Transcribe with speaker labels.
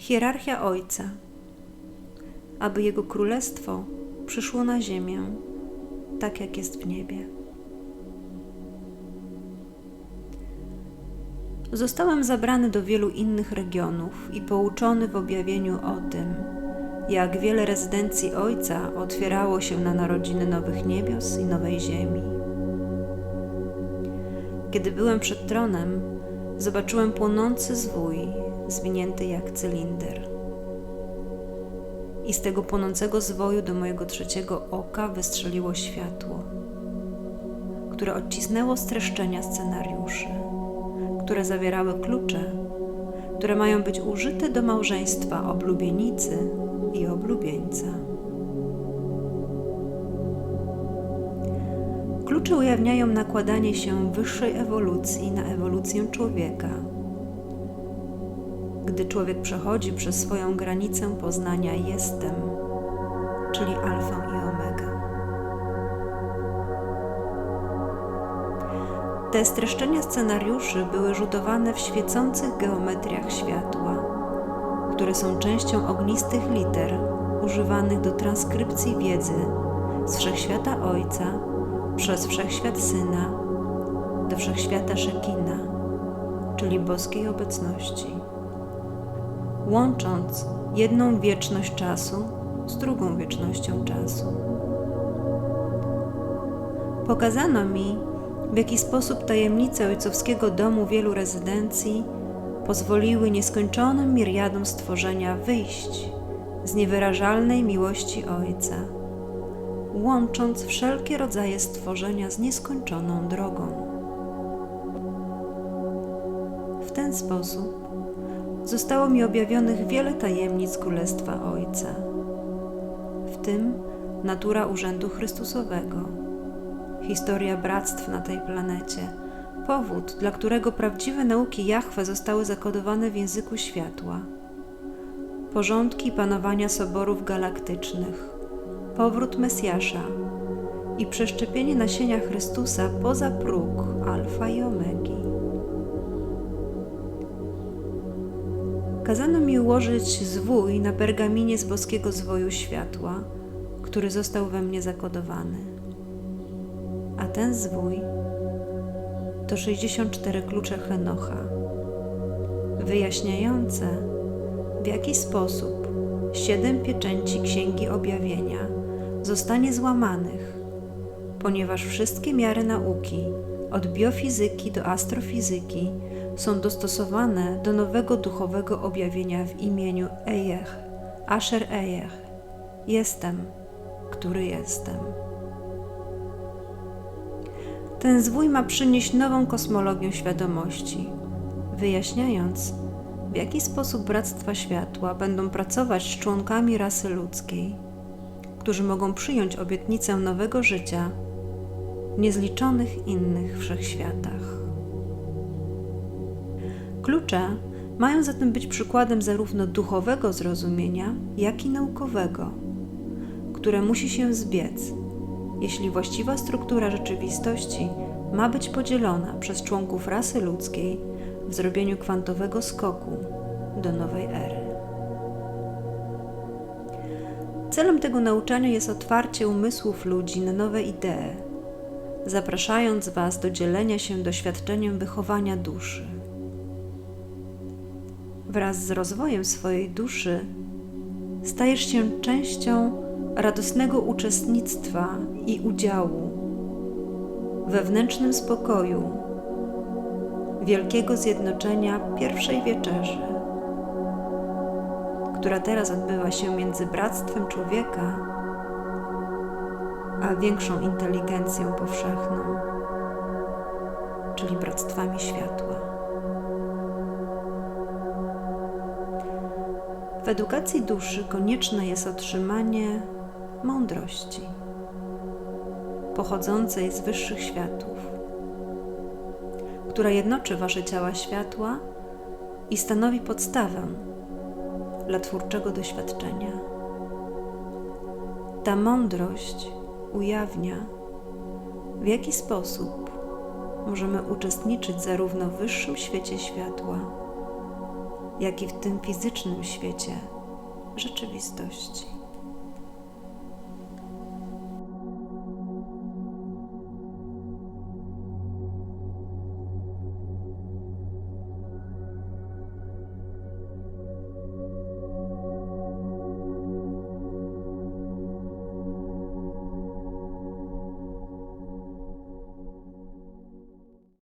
Speaker 1: hierarchia Ojca, aby Jego Królestwo przyszło na ziemię, tak jak jest w niebie. Zostałem zabrany do wielu innych regionów i pouczony w objawieniu o tym, jak wiele rezydencji Ojca otwierało się na narodziny nowych niebios i nowej ziemi. Kiedy byłem przed tronem, zobaczyłem płonący zwój, zwinięty jak cylinder. I z tego płonącego zwoju do mojego trzeciego oka wystrzeliło światło, które odcisnęło streszczenia scenariuszy, które zawierały klucze, które mają być użyte do małżeństwa oblubienicy i oblubieńca. Klucze ujawniają nakładanie się wyższej ewolucji na ewolucję człowieka. Gdy człowiek przechodzi przez swoją granicę poznania jestem, czyli alfą i omega. Te streszczenia scenariuszy były rzutowane w świecących geometriach światła, które są częścią ognistych liter używanych do transkrypcji wiedzy z wszechświata Ojca przez wszechświat Syna do wszechświata Szekina, czyli boskiej obecności, łącząc jedną wieczność czasu z drugą wiecznością czasu. Pokazano mi, w jaki sposób tajemnice ojcowskiego domu wielu rezydencji pozwoliły nieskończonym miriadom stworzenia wyjść z niewyrażalnej miłości Ojca łącząc wszelkie rodzaje stworzenia z nieskończoną drogą. W ten sposób zostało mi objawionych wiele tajemnic Królestwa Ojca, w tym natura urzędu Chrystusowego, historia bractw na tej planecie, powód, dla którego prawdziwe nauki Jahwe zostały zakodowane w języku światła, porządki panowania soborów galaktycznych, powrót Mesjasza. I przeszczepienie nasienia Chrystusa poza próg Alfa i Omegi. Kazano mi ułożyć zwój na pergaminie z boskiego zwoju światła, który został we mnie zakodowany. A ten zwój to 64 klucze Henocha, wyjaśniające, w jaki sposób siedem pieczęci Księgi Objawienia zostanie złamanych, ponieważ wszystkie miary nauki, od biofizyki do astrofizyki, są dostosowane do nowego duchowego objawienia w imieniu Ejech, Asher Ejech. Jestem, który jestem. Ten zwój ma przynieść nową kosmologię świadomości, wyjaśniając, w jaki sposób Bractwa Światła będą pracować z członkami rasy ludzkiej którzy mogą przyjąć obietnicę nowego życia w niezliczonych innych wszechświatach. Klucze mają zatem być przykładem zarówno duchowego zrozumienia, jak i naukowego, które musi się zbiec, jeśli właściwa struktura rzeczywistości ma być podzielona przez członków rasy ludzkiej w zrobieniu kwantowego skoku do nowej ery. Celem tego nauczania jest otwarcie umysłów ludzi na nowe idee, zapraszając Was do dzielenia się doświadczeniem wychowania duszy. Wraz z rozwojem swojej duszy stajesz się częścią radosnego uczestnictwa i udziału, wewnętrznym spokoju, wielkiego zjednoczenia pierwszej wieczerzy która teraz odbywa się między bractwem człowieka a większą inteligencją powszechną, czyli bractwami światła. W edukacji duszy konieczne jest otrzymanie mądrości pochodzącej z wyższych światów, która jednoczy wasze ciała światła i stanowi podstawę dla twórczego doświadczenia. Ta mądrość ujawnia, w jaki sposób możemy uczestniczyć zarówno w wyższym świecie światła, jak i w tym fizycznym świecie rzeczywistości.